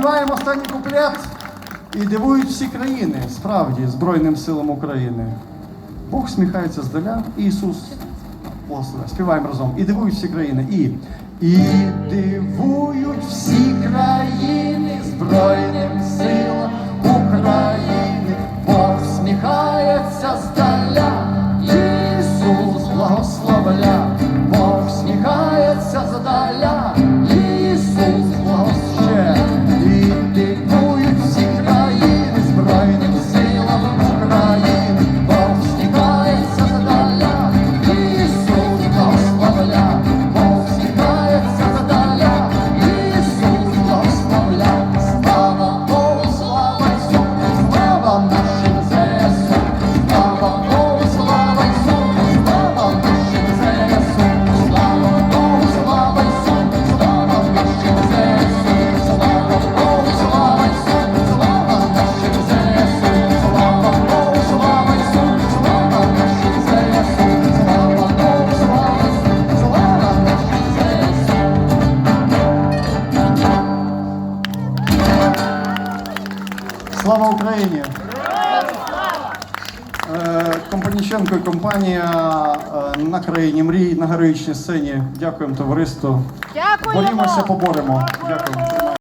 співаємо останній куплет і дивують всі країни, справді, Збройним силам України. Бог сміхається здаля, Ісус благословляє. Співаємо разом. І дивують всі країни. І, і дивують всі країни Збройним силам України. Бог сміхається здаля, Ісус благословля. Слава Україні! Е, Компаніченко і компанія е, на країні мрій на героїчній сцені. Дякуємо товариству. Дякуємо. Борімося, поборемо. Дякую.